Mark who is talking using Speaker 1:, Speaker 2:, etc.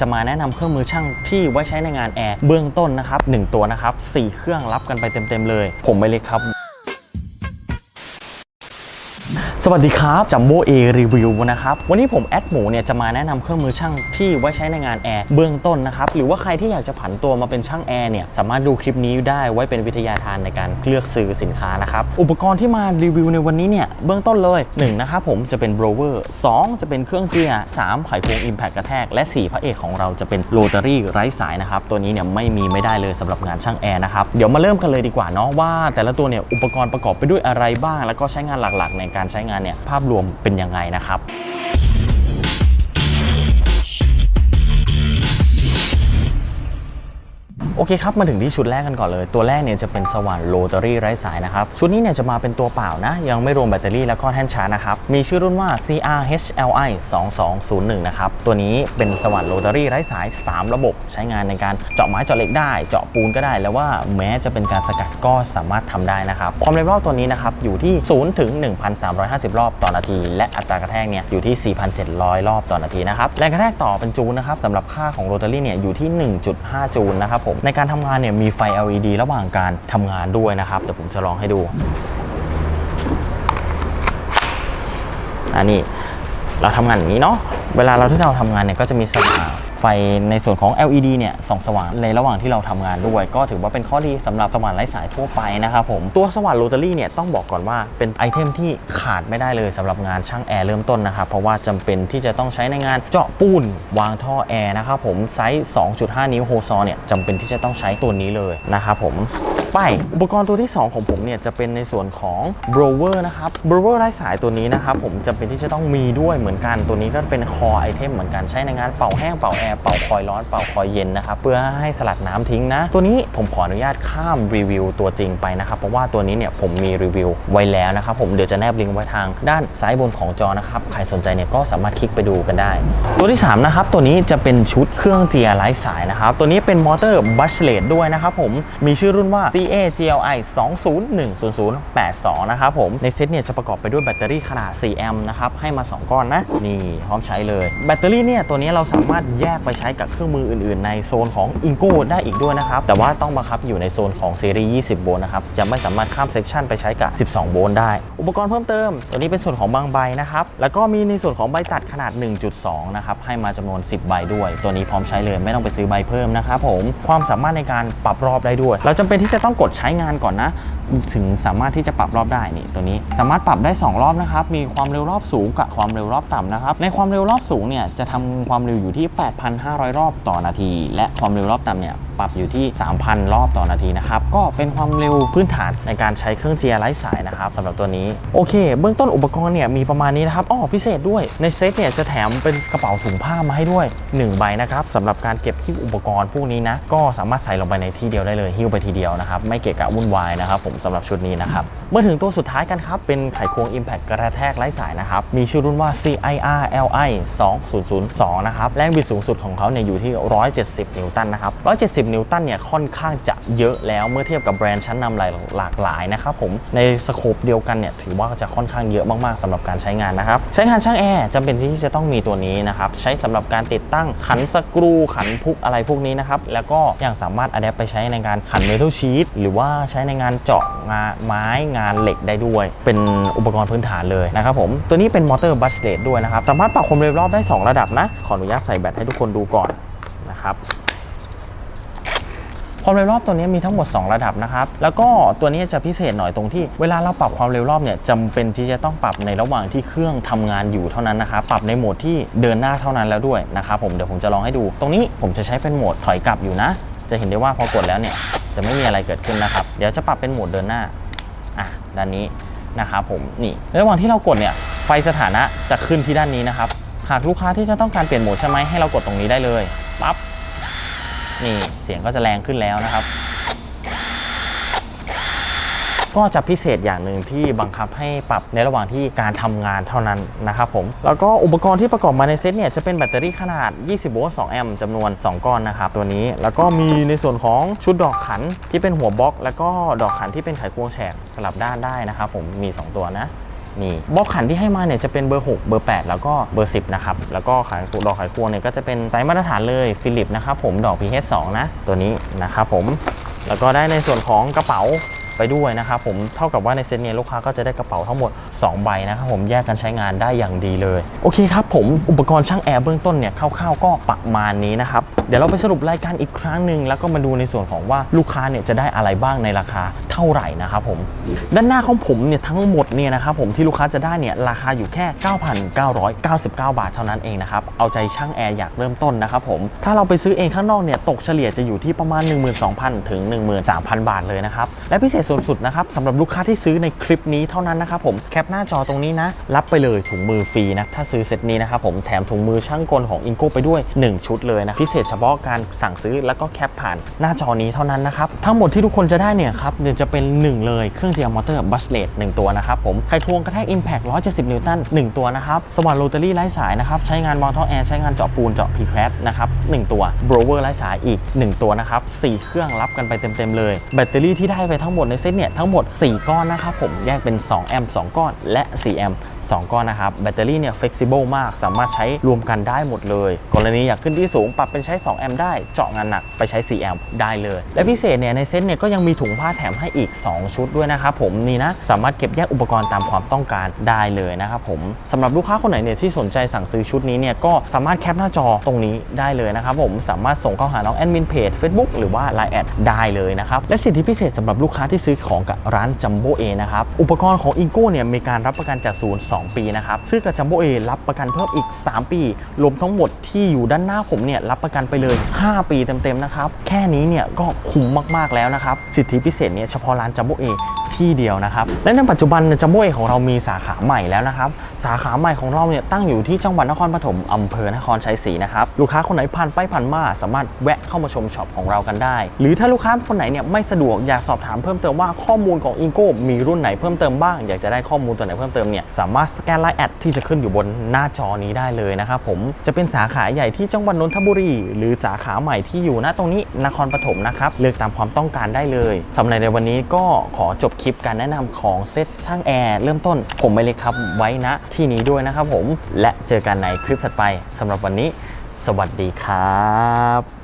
Speaker 1: จะมาแนะนำเครื่องมือช่างที่ไว้ใช้ในงานแอร์เบื้องต้นนะครับหนึ่งตัวนะครับสี่เครื่องรับกันไปเต็มๆเลย ผมไม่เล็กครับ สวัสดีครับจัมโบ้เอรีวิวนะครับวันนี้ผมแอดหมูเนี่ยจะมาแนะนำเครื่องมือช่างที่ไว้ใช้ในงานแอร์เบื้องต้นนะครับหรือว่าใครที่อยากจะผันตัวมาเป็นช่างแอร์เนี่ยสามารถดูคลิปนี้ได้ไว้เป็นวิทยาทานในการเลือกซื้อสินค้านะครับอุปกรณ์ที่มารีวิวในวันนี้เนี่ยเบื้องต้นเลย1นะครับผมจะเป็นโบรเวอร์2จะเป็นเครื่องเจียร์3ไขควงอิมแพคกระแทกและ 4 พระเอกของเราจะเป็นโรตารี่ไร้สายนะครับตัวนี้เนี่ยไม่มีไม่ได้เลยสำหรับงานช่างแอร์นะครับเดี๋ยวมาเริ่มกันเลยดีกว่าเนาะว่าแต่ละตัวเนี่ยอุปกรณ์ประกอบไปด้วยอะไรบ้าง แล้วก็ใช้งานหลักๆ ในการใช้งานเนี่ยภาพรวมเป็นยังไงนะครับ อเคครับ มาถึงที่ชุดแรกกันก่อนเลย ตัวแรกเนี่ยจะเป็นสว่านโรตารี่ไร้สายนะครับ ชุดนี้เนี่ยจะมาเป็นตัวเปล่านะ ยังไม่รวมแบตเตอรี่และก็แท่นชาร์จนะครับ มีชื่อรุ่นว่า CRHLI 2201นะครับ ตัวนี้เป็นสว่านโรตารี่ไร้สาย 3 ระบบ ใช้งานในการเจาะไม้เจาะเหล็กได้ เจาะปูนก็ได้ แล้วว่าแม้จะเป็นการสกัดก็สามารถทำได้นะครับ ความเร็วรอบตัวนี้นะครับอยู่ที่0ถึง1,350 รอบต่อนาที และอัตรากระแทกเนี่ยอยู่ที่ 4,700 รอบต่อนาทีนะครับ แรงกระแทกต่อเป็นจูลนะครับสำหรับค่าของโรตารี่เนี่ยอยู่ที่ 1.5 จูลนะครับผมในการทำงานเนี่ยมีไฟ LED ระหว่างการทำงานด้วยนะครับ เดี๋ยวผมจะลองให้ดูอันนี้เราทำงานอย่างนี้เนาะ เวลาเราที่เราทำงานเนี่ยก็จะมีสว่างไฟในส่วนของ LED เนี่ยส่องสว่างในระหว่างที่เราทำงานด้วย ก็ถือว่าเป็นข้อดีสำหรับสว่านไร้สายทั่วไปนะครับผมตัวสว่านโรตารี่เนี่ยต้องบอกก่อนว่าเป็นไอเทมที่ขาดไม่ได้เลยสำหรับงานช่างแอร์เริ่มต้นนะครับเพราะว่าจำเป็นที่จะต้องใช้ในงานเจาะปูนวางท่อแอร์นะครับผมไซส์ 2.5 นิ้วโฮซอเนี่ยจำเป็นที่จะต้องใช้ตัวนี้เลยนะครับผมไปอุปกรณ์ตัวที่ 2 ของผมเนี่ยจะเป็นในส่วนของ blower นะครับ blower ไร้สายตัวนี้นะครับผมจำเป็นที่จะต้องมีด้วยเหมือนกันตัวนี้ก็เป็นคอไอเทมเหมือนกันใช้ในงานเป่าแห้งเป่าแอร์เป่าคอยร้อนเป่าคอยเย็นนะครับเพื่อให้สลัดน้ำทิ้งนะ ตัวนี้ผมขออนุญาตข้ามรีวิวตัวจริงไปนะครับเพราะว่าตัวนี้เนี่ยผมมีรีวิวไว้แล้วนะครับผมเดี๋ยวจะแนบลิงก์ไว้ทางด้านซ้ายบนของจอนะครับใครสนใจเนี่ยก็สามารถคลิกไปดูกันได้ ตัวที่3นะครับตัวนี้จะเป็นชุดเครื่องเจียร์ไร้สายนะครับตัวนี้เป็นมอเตอร์บัชเลตด้วยนะครับผมมีชื่อรุ่นว่า CA GLI 201082 นะครับผมในเซตเนี่ยจะประกอบไปด้วยแบตเตอรี่ขนาด4แอมป์นะครับให้มา 2 ก้อนนะนี่พร้อมใช้เลยแบตเตอรี่เนี่ยตัวนี้เราสามารถแยกไปใช้กับเครื่องมืออื่น ๆ ในโซนของ i n g o ได้อีกด้วยนะครับ แต่ว่าต้องบังคับอยู่ในโซนของซีรีส์20 โวลต์นะครับ จะไม่สามารถข้ามเซกชันไปใช้กับ 12 โวลต์ได้ อุปกรณ์เพิ่มเติม ตัวนี้เป็นส่วนของบางใบนะครับ แล้วก็มีในส่วนของใบตัดขนาด 1.2 นะครับ ให้มาจำนวน 10 ใบด้วย ตัวนี้พร้อมใช้เลยไม่ต้องไปซื้อใบเพิ่มนะครับผม ความสามารถในการปรับรอบได้ด้วย เราจำเป็นที่จะต้องกดใช้งานก่อนนะถึงสามารถที่จะปรับรอบได้นี่ตัวนี้ สามารถปรับได้ 2 รอบนะครับ มีความเร็วรอบสูงกับความเร็วรอบต่ำนะครับ ในความเร็วรอบสูงเนี่ยจะทำความเร็วอยู่ที่ 8,500 รอบต่อนาที และความเร็วรอบต่ำเนี่ยปรับอยู่ที่ 3,000 รอบต่อนาทีนะครับ ก็เป็นความเร็วพื้นฐานในการใช้เครื่องเจียรไร้สายนะครับสำหรับตัวนี้ โอเค เบื้องต้นอุปกรณ์เนี่ยมีประมาณนี้นะครับอ้อพิเศษด้วย ในเซตเนี่ยจะแถมเป็นกระเป๋าถุงผ้ามาให้ด้วย 1 ใบนะครับสำหรับการเก็บหิ้วอุปกรณ์พวกนี้นะ ก็สามารถใส่ลงไปในที่เดียวได้เลย หิ้วไปทีเดียวนะครับ ไม่เกะกะวุ่นวายนะครับผมสำหรับชุดนี้นะครับ เมื่อถึงตัวสุดท้ายกันครับ เป็นไขควง Impact กระแทกไร้สายนะครับ มีชื่อรุ่นว่า CIR LI 2002 นะครับ แรงบิดสูงสุดของเขาเนี่ยอยู่ที่ 170 นิวตันนะครับ 170 นิวตันเนี่ยค่อนข้างจะเยอะแล้วเมื่อเทียบกับแบรนด์ชั้นนำหลายหลากหลายนะครับผมในสโคปเดียวกันเนี่ยถือว่าจะค่อนข้างเยอะมากๆสำหรับการใช้งานนะครับใช้งานช่างแอร์จำเป็นที่จะต้องมีตัวนี้นะครับใช้สำหรับการติดตั้งขันสกรูขันพุกอะไรพวกนี้นะครับแล้วก็ยังสามารถอัดแอปไปใช้ในการขันเมทัลชีตหรือว่าใช้ในงานเจาะงานไม้งานเหล็กได้ด้วย เป็นอุปกรณ์พื้นฐานเลยนะครับผมตัวนี้เป็นมอเตอร์บัสเลตด้วยนะครับ สามารถปรับความเร็วรอบได้ 2 ระดับนะ ขออนุญาตใส่แบตให้ทุกคนดูก่อนนะครับความเร็วรอบตัวนี้มีทั้งหมด 2 ระดับนะครับ แล้วก็ตัวนี้จะพิเศษหน่อยตรงที่เวลาเราปรับความเร็วรอบเนี่ยจำเป็นที่จะต้องปรับในระหว่างที่เครื่องทำงานอยู่เท่านั้นนะครับ ปรับในโหมดที่เดินหน้าเท่านั้นแล้วด้วยนะครับผม เดี๋ยวผมจะลองให้ดู ตรงนี้ผมจะใช้เป็นโหมดถอยกลับอยู่นะ จะเห็นได้ว่าพอกดแล้วเนี่ย จะไม่มีอะไรเกิดขึ้นนะครับ เดี๋ยวจะปรับเป็นโหมดเดินหน้า อะ ด้านนี้นะครับผม นี่ในระหว่างที่เรากดเนี่ย ไฟสถานะจะขึ้นที่ด้านนี้นะครับ หากลูกค้าที่จะต้องการเปลี่ยนโหมดใช่ไหมให้เรากดตรงนี้ได้เลย ปั๊บ นี่ เสียงก็จะแรงขึ้นแล้วนะครับ ก็จะพิเศษอย่างหนึ่งที่บังคับให้ปรับในระหว่างที่การทำงานเท่านั้นนะครับผม แล้วก็อุปกรณ์ที่ประกอบมาในเซตเนี่ยจะเป็นแบตเตอรี่ขนาด 20 โวลต์ 2 แอมป์จำนวน 2 ก้อนนะครับตัวนี้ แล้วก็มีในส่วนของชุดดอกขันที่เป็นหัวบล็อก แล้วก็ดอกขันที่เป็นไขควงแฉกสลับด้านได้นะครับผม มี 2 ตัวนะนี่บล็อกขันที่ให้มาเนี่ยจะเป็นเบอร์ 6 เบอร์ 8 แล้วก็เบอร์ 10 นะครับ แล้วก็ขันดอกไขควงเนี่ยก็จะเป็นไซส์มาตรฐานเลยฟิลิปนะครับผมดอก PH 2 นะ ตัวนี้นะครับผม แล้วก็ได้ในส่วนของกระเป๋า ไปด้วยนะครับผมเท่ากับว่าในเซตเนี้ลูกค้าก็จะได้กระเป๋าทั้งหมด 2 ใบนะครับผมแยกกันใช้งานได้อย่างดีเลย โอเคครับผมอุปกรณ์ช่างแอร์เบื้องต้นเนี่ยคร่าวๆก็ประมาณนี้นะครับเดี๋ยวเราไปสรุปรายการอีกครั้งหนึ่งแล้วก็มาดูในส่วนของว่าลูกค้าเนี่ยจะได้อะไรบ้างในราคาเท่าไหร่นะครับผมด้านหน้าของผมเนี่ยทั้งหมดเนี่ยนะครับผมที่ลูกค้าจะได้เนี่ยราคาอยู่แค่ 9,999 บาทเท่านั้นเองนะครับเอาใจช่างแอร์อยากเริ่มต้นนะครับผมถ้าเราไปซื้อเองข้างนอกเนี่ยตกเฉลี่ยจะอยู่ที่ประมาณ 12,000 ถึง 13,000 บาทเลยนะครับและพิเศษสูงสุดนะครับสำหรับลูกค้าที่ซื้อในคลิปนี้เท่านั้นนะครับผมแคปหน้าจอตรงนี้นะ รับไปเลยถุงมือฟรีนะถ้าซื้อเซตนี้นะครับผมแถมถุงมือช่างกลของอิงโกไปด้วย 1 ชุดเลยนะพิเศษเฉพาะการสั่งซื้อแล้วก็แคปผ่านหน้าจอนี้เท่านั้นนะครับทั้งหมดที่ทุกคนจะได้เนี่ยครับเนี่ยวจะเป็น 1 เลยเครื่องเจียมอเตอร์บัสเลต1ตัวนะครับผมไขทวงกระแทก Impact 170 นิวตัน1ตัวนะครับสว่านโรตารี่ไร้สายนะครับใช้งานวางท่อแอร์ใช้งานเจาะปูนเจาะพีแครนะครับ1ตัวโบรเวอร์ไร้สายอีก 1 ตัวนะครับ4เครื่องรับกันไปเต็มๆเลย แบตเตอรี่ที่ได้ไปทั้งหมดในเซตเนี่ยทั้งหมด 4 ก้อนนะครับผมแยกเป็น 2 แอมป์2ก้อน และ 4 แอมป์ 2 ก้อนนะครับ แบตเตอรี่เนี่ย flexible มาก สามารถใช้รวมกันได้หมดเลย กรณีอยากขึ้นที่สูง ปรับเป็นใช้ 2 แอมป์ได้ เจาะงานหนักไปใช้ 4 แอมป์ได้เลย และพิเศษเนี่ยในเซ็ตเนี่ยก็ยังมีถุงผ้าแถมให้อีก 2 ชุดด้วยนะครับผมนี่นะสามารถเก็บแยกอุปกรณ์ตามความต้องการได้เลยนะครับผมสำหรับลูกค้าคนไหนเนี่ยที่สนใจสั่งซื้อชุดนี้เนี่ยก็สามารถแคปหน้าจอตรงนี้ได้เลยนะครับผมสามารถส่งเข้าหาน้องแอดมินเพจ Facebook หรือว่า Line แอดได้เลยนะครับและสิทธิพิเศษสำหรับลูกค้าที่ซื้อของกับร้านจัมโบเอนะครับอุปกรณ์ของอิงโก้เนี่ยมีการรับประกันจากศูนย์2 ปีนะครับซื้อกับจัมโบเอรับประกันเพิ่มอีก 3 ปี รวมทั้งหมดที่อยู่ด้านหน้าผมเนี่ยรับประกันไปเลย 5 ปีเต็มๆนะครับ แค่นี้เนี่ยก็คุ้มมากๆแล้วนะครับ สิทธิพิเศษเนี่ยเฉพาะร้านจัมโบเอ ที่เดียวนะครับ และในปัจจุบันจัมโบเอของเรามีสาขาใหม่แล้วนะครับ สาขาใหม่ของเราเนี่ยตั้งอยู่ที่จังหวัดนครปฐมอำเภอนครชัยศรีนะครับลูกค้าคนไหนผ่านไปผ่านมาสามารถแวะเข้ามาชมช็อปของเรากันได้ หรือถ้าลูกค้าคนไหนเนี่ยไม่สะดวกอยากสอบถามเพิ่มเติมว่าข้อมูลของอิงโก้มีรุ่นไหนเพิ่มเติมบ้างอยากจะได้ข้อมูลตัวไหนเพิ่มเติมเนี่ยสามารถสแกนไลน์แอดที่จะขึ้นอยู่บนหน้าจอนี้ได้เลยนะครับผมจะเป็นสาขาใหญ่ที่จังหวัดนนทบุรี หรือสาขาใหม่ที่อยู่ณตรงนี้นครปฐมนะครับเลือกตามความต้องการได้เลยสำหรับในวันนี้ก็ขอจบคลิปการแนะนำของเซตช่างแอร์เริ่มต้นผมไปเลยครับไว้ณที่นี้ด้วยนะครับผมและเจอกันในคลิปถัดไปสำหรับวันนี้ สวัสดีครับ